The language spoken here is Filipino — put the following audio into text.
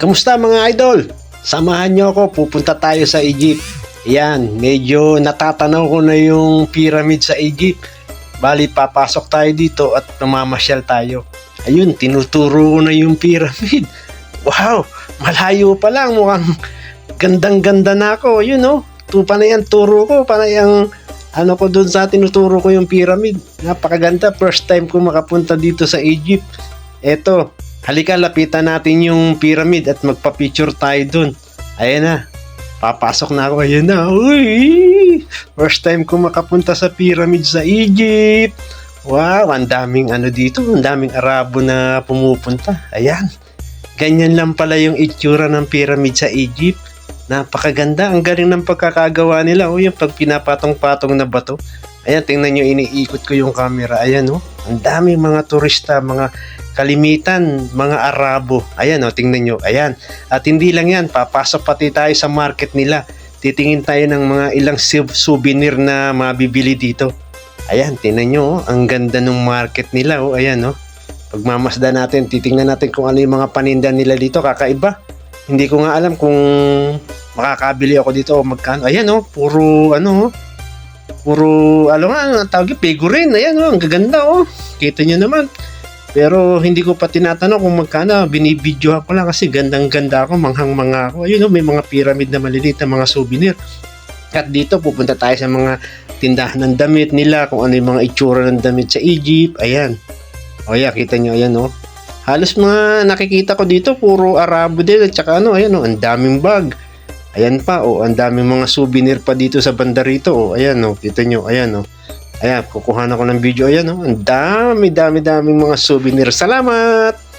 Kamusta mga idol? Samahan nyo ako, pupunta tayo sa Egypt. Yan, medyo natatanaw ko na yung pyramid sa Egypt. Bali, papasok tayo dito at namamasyal tayo. Ayun, tinuturo ko na yung pyramid. Wow, malayo pa lang. Mukhang gandang-ganda na ako. Yun oh, tu panay ang turo ko, panay ang ano ko doon sa tinuturo ko yung pyramid. Napakaganda. First time ko makapunta dito sa Egypt. Eto, halika lapitan natin yung pyramid at magpa-picture tayo doon. Ayan na. Papasok na ako. Ayan na. Uy! First time ko makapunta sa pyramid sa Egypt. Wow, ang daming ano dito. Ang daming Arabo na pumupunta. Ayan. Ganyan lang pala yung itsura ng pyramid sa Egypt. Napakaganda. Ang galing ng pagkakagawa nila. O yung pag pinapatong-patong na bato. Ayan, tingnan nyo, iniikot ko yung camera. Ayan, oh. Ang daming mga turista, mga kalimitan, mga Arabo. Ayan, oh, tingnan nyo. Ayan. At hindi lang yan, papasok pati tayo sa market nila. Titingin tayo ng mga ilang sou- souvenir na mabibili dito. Ayan, tingnan nyo, oh. Ang ganda ng market nila, oh. Ayan, oh. Pagmamasda natin, titingnan natin kung ano yung mga paninda nila dito. Kakaiba. Hindi ko nga alam kung makakabili ako dito o magkano. Ayan, oh. Puro, ano, oh. Puro, ano nga, ang tawag yung figurine. Ayan, oh. Ang gaganda, oh. Kita nyo naman. Pero hindi ko pa tinatanong kung magkano. Binibidyohan ko lang kasi gandang-ganda ako, manghang-manga ako. Ayun, oh, may mga pyramid na maliliit na mga souvenir. At dito, pupunta tayo sa mga tindahan ng damit nila, kung ano yung mga itsura ng damit sa Egypt. Ayan. O yeah, kita nyo, ayan, oh. Halos mga nakikita ko dito, puro Arabo din. At saka ano, ayan, oh, ang daming bag. Ayan pa, oh, ang daming mga souvenir pa dito sa banda rito. Oh, ayan, oh, kita nyo, ayan, oh. Ayan, kukuha na ko ng video. Ayan, oh. Ang dami, dami, daming mga souvenir. Salamat!